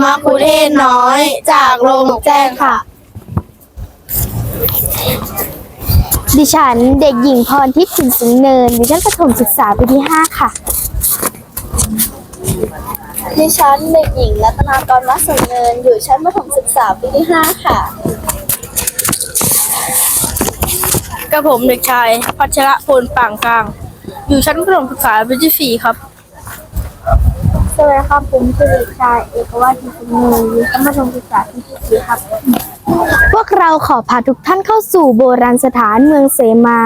มาคุเทศน้อยจากโรงแจ้งค่ะ ดิฉันเด็กหญิงพรทิพย์สินสูงเนินอยู่ชั้นประถมศึกษาปีที่ 5 ค่ะ ดิฉันเด็กหญิงรัตนากรวัดสูงเนิน อยู่ชั้นประถมศึกษาปีที่ 5 ค่ะกระผมเด็กชายพัชระพลป่างกลาง อยู่ชั้นประถมศึกษาปีที่สี่ครับส วัสดีครับผมคือเด็กชายเอกวัตรสิงห์เนินอยู่ชั้นประถมศึกษาปีที่สี่ครับ พวกเราขอพาทุกท่านเข้าสู่โบราณสถานเมืองเสมา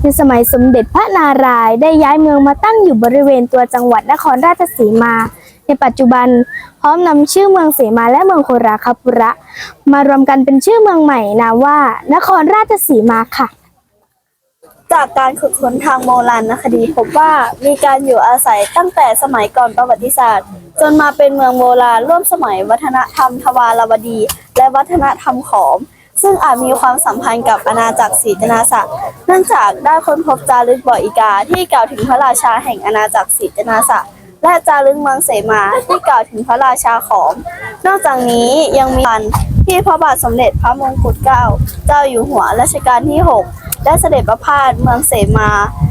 ในสมัยสมเด็จพระนารายณ์ได้ย้ายเมืองมาตั้งอยู่บริเวณตัวจังหวัดนครราชสีมา ในปัจจุบันพร้อมนำชื่อเมืองเสมาและเมืองโคราคาปุระ มารวมกันเป็นชื่อเมืองใหม่นามว่านครราชสีมาค่ะ จากการขุดค้นทางโบราณคดีพบว่ามีการอยู่อาศัยตั้งแต่สมัยก่อนประวัติศาสตร์ จนมาเป็นเมืองโบราณร่วมสมัยวัฒนธรรมทวารวดี และวัฒนธรรมขอม ซึ่งอาจมีความสัมพันธ์กับอาณาจักรศรีจนาศักดิ์เนื่องจากได้ค้นพบจารึกบ่ออีกาที่กล่าวถึงพระราชาแห่งอาณาจักรศรีจนาศักดิ์และจารึกเมืองเสมาที่กล่าวถึงพระราชาขอม นอกจากนี้ยังมีการที่พระบาทสมเด็จพระมงกุฎเกล้าเจ้าอยู่หัวรัชกาลที่ 6 ได้เสด็จประพาสเมืองเสมา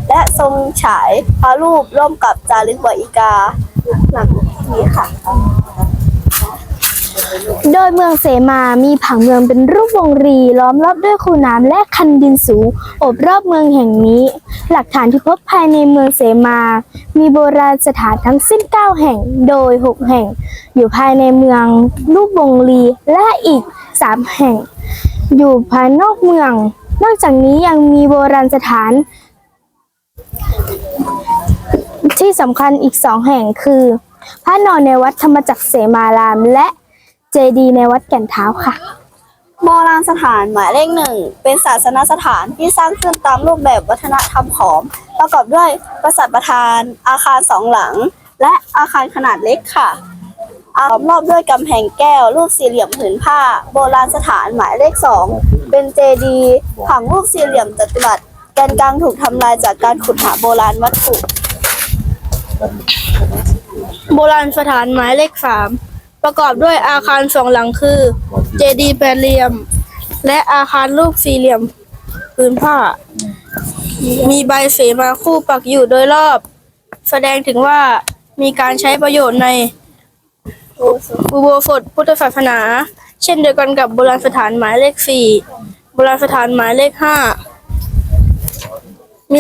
และทรงฉายพระรูปร่วมกับจารึกบอีกาหลังนี้ค่ะ โดยเมืองเสมามีผังเมืองเป็นรูปวงรีล้อมรอบด้วยคูน้ำและคันดินสูงโอบรอบเมืองแห่งนี้ หลักฐานที่พบภายในเมืองเสมา มีโบราณสถานทั้งสิ้น 9 แห่งโดย 6 แห่ง อยู่ภายในเมืองรูปวงรีและอีก 3 แห่ง อยู่ภายนอกเมือง นอกจากนี้ยังมีโบราณสถาน ที่สำคัญอีกสองแห่งคือ พระนอนในวัดธรรมจักรเสมาราม และเจดีย์ในวัดแก่นเท้าค่ะ โบราณสถานหมายเลขหนึ่งเป็นศาสนสถานที่สร้างขึ้นตามรูปแบบวัฒนธรรมขอมประกอบด้วยปราสาทประธาน อาคารสองหลัง และอาคารขนาดเล็กค่ะอาล้อมรอบด้วยกำแพงแก้ว รูปสี่เหลี่ยมผืนผ้า โบราณสถานหมายเลขสอง เป็นเจดีย์ผังรูปสี่เหลี่ยมจัตุรัสแกนกลางถูกทำลายจากการขุดหาโบราณวัตถุ โบราณสถานหมายเลขสามประกอบด้วยอาคารสองหลังคือ เจดีย์แปดเหลี่ยม และอาคารรูปสี่เหลี่ยมพื้นผ้า มีใบเสมาคู่ปักอยู่โดยรอบ แสดงถึงว่ามีการใช้ประโยชน์ในอุโบสถพุทธศาสนา เช่นเดียวกันกับโบราณสถานหมายเลขสี่โบราณสถานหมายเลขห้ามี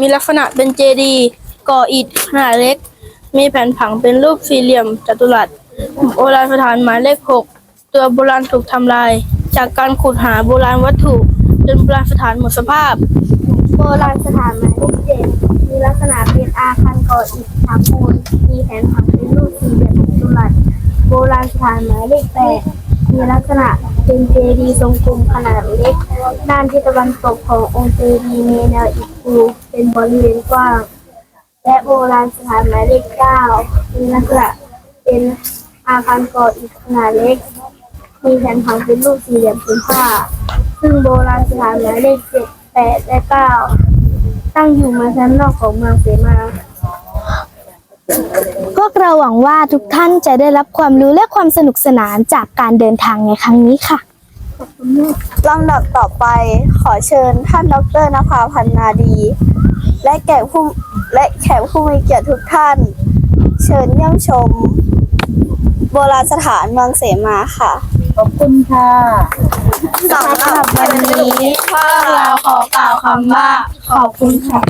มีลักษณะเป็นเจดีย์ก่ออิฐขนาดเล็ก มีแผ่นผังเป็นรูปสี่เหลี่ยมจัตุรัสโบราณสถานหมายเลขหกตัวโบราณถูกทำลาย จากการขุดหาโบราณวัตถุจนโบราณสถานหมดสภาพ โบราณสถานหมายเลขเจ็ดมีลักษณะเป็นอาคารก่ออิฐฉาบปูนมีแผนผังเป็นรูปสี่เหลี่ยมจัตุรัส โบราณสถานหมายเลขแปดมีลักษณะเป็นเจดีย์ทรงกลมขนาดเล็ก ด้านทิศตะวันตกขององค์เจดีย์มีแนวอิฐปูเป็นบริเวณกว้าง และโบราณสถานหมายเลขเก้ามีลักษณะเป็นอาคารก่ออิฐขนาดเล็ก มีแผนผังเป็นรูปสี่เหลี่ยมผืนผ้า ซึ่งโบราณสถานหมายเลขเจ็ดแปดและเก้าตั้งอยู่มาชั้นนอกของเมืองเสมา พวกเราหวังว่าทุกท่านจะได้รับความรู้และความสนุกสนานจากการเดินทางในครั้งนี้ค่ะลำดับต่อไปขอเชิญท่านดรนภาพันธ์นาดี และแขกผู้และแขกผู้มีเกียรติทุกท่าน เชิญเยี่ยมชม โบราณสถานเมืองเสมาค่ะ ขอบคุณค่ะสำหรับวันนี้พวกเราขอกล่าวคำว่าขอบคุณค่ะ